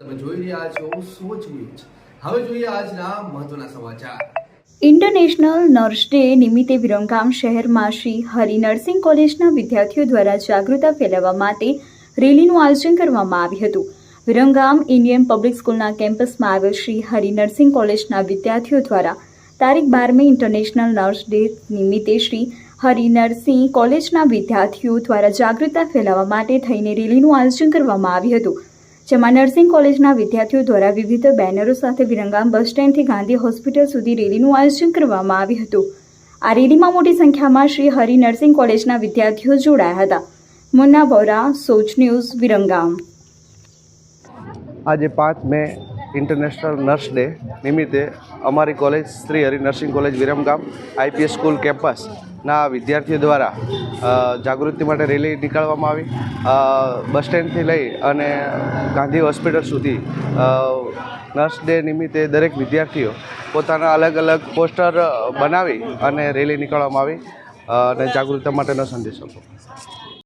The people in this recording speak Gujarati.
તમે જોઈ રહ્યા છો સોચ ન્યૂઝ હવે જોઈએ આજના મહત્વના સમાચાર. ઇન્ટરનેશનલ નર્સ ડે નિમિત્તે વિરમગામ શહેરમાં શ્રી હરિ નર્સિંગ કોલેજના વિદ્યાર્થીઓ દ્વારા જાગૃતતા ફેલાવવા માટે રેલીનું આયોજન કરવામાં આવ્યું હતું. વિરમગામ ઇન્ડિયન પબ્લિક સ્કૂલના કેમ્પસમાં આવેલ શ્રી હરિ નર્સિંગ કોલેજના વિદ્યાર્થીઓ દ્વારા તારીખ બારમી ઇન્ટરનેશનલ નર્સ ડે નિમિત્તે શ્રી હરિ નર્સિંગ કોલેજના વિદ્યાર્થીઓ દ્વારા જાગૃતતા ફેલાવવા માટે થઈને રેલીનું આયોજન કરવામાં આવ્યું હતું. જેમાં નર્સિંગ કોલેજના વિદ્યાર્થીઓ દ્વારા વિવિધ બેનરો સાથે વિરંગામ બસ સ્ટેન્ડથી ગાંધી હોસ્પિટલ સુધી રેલીનું આયોજન કરવામાં આવ્યું હતું. આ રેલીમાં મોટી સંખ્યામાં શ્રી હરિ નર્સિંગ કોલેજના વિદ્યાર્થીઓ જોડાયા હતા. મુન્ના વોરા સોચ ન્યૂઝ, વિરંગામ. આજે પાંચ મે ઇન્ટરનેશનલ નર્સ ડે નિમિત્તે અમારી college Shri Hari nursing college Viramgam IPS school કેમ્પસના વિદ્યાર્થીઓ દ્વારા જાગૃતિ માટે રેલી નીકાળવામાં આવી. બસ સ્ટેન્ડથી લઈ અને ગાંધી હોસ્પિટલ સુધી નર્સ ડે નિમિત્તે દરેક વિદ્યાર્થીઓ પોતાના અલગ અલગ પોસ્ટર બનાવી અને રેલી નીકાળવામાં આવી અને જાગૃતતા માટેનો સંદેશ આપો.